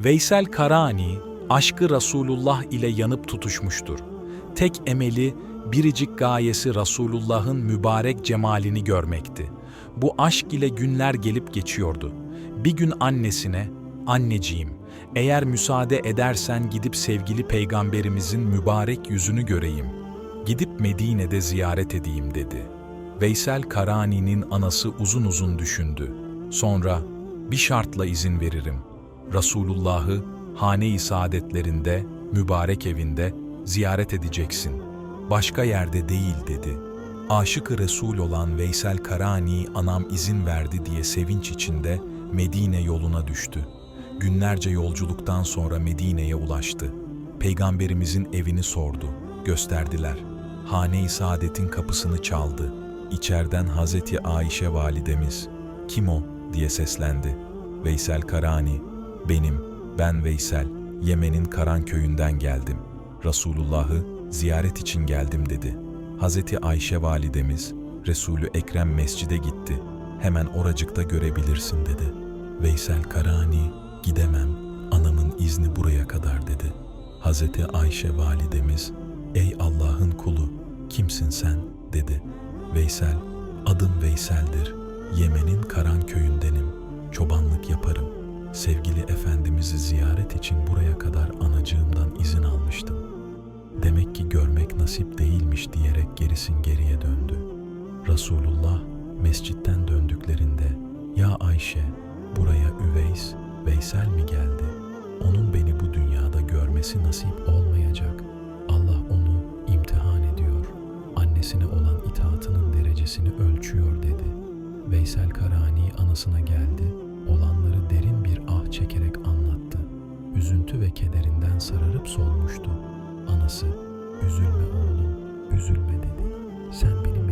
Veysel Karani, aşkı Resulullah ile yanıp tutuşmuştur. Tek emeli, biricik gayesi Resulullah'ın mübarek cemalini görmekti. Bu aşk ile günler gelip geçiyordu. Bir gün annesine, anneciğim, eğer müsaade edersen gidip sevgili peygamberimizin mübarek yüzünü göreyim. Gidip Medine'de ziyaret edeyim dedi. Veysel Karani'nin anası uzun uzun düşündü. Sonra, bir şartla izin veririm. Resulullah'ı hane-i saadetlerinde, mübarek evinde ziyaret edeceksin. Başka yerde değil dedi. Aşık-ı Resul olan Veysel Karani anam izin verdi diye sevinç içinde Medine yoluna düştü. Günlerce yolculuktan sonra Medine'ye ulaştı. Peygamberimizin evini sordu. Gösterdiler. Hane-i Saadet'in kapısını çaldı. İçeriden Hazreti Ayşe validemiz, "Kim o?" diye seslendi. Veysel Karani, "Benim, ben Veysel, Yemen'in Karan köyünden geldim. Resulullah'ı ziyaret için geldim." dedi. Hazreti Ayşe validemiz, Resulü Ekrem mescide gitti. Hemen oracıkta görebilirsin dedi. Veysel Karani, gidemem, anamın izni buraya kadar dedi. Hazreti Ayşe validemiz, ey Allah'ın kulu, kimsin sen dedi. Veysel, adım Veysel'dir. Yemen'in Karan köyündenim. Çobanlık yaparım. Sevgili Efendimiz'i ziyaret için buraya kadar anacığımdan izin almıştım. Demek ki görmek nasip değilmiş diyerek gerisin geriye döndü. Resulullah mescitten döndüklerinde ya Ayşe buraya Üveys, Veysel mi geldi? Onun beni bu dünyada görmesi nasip olmayacak. Allah onu imtihan ediyor. Annesine olan itaatının derecesini ölçüyor dedi. Veysel Karani anasına geldi. Olanları derin bir ah çekerek anlattı. Üzüntü ve kederinden sararıp solmuştu. Anası, üzülme oğlum, üzülme dedi. Sen beni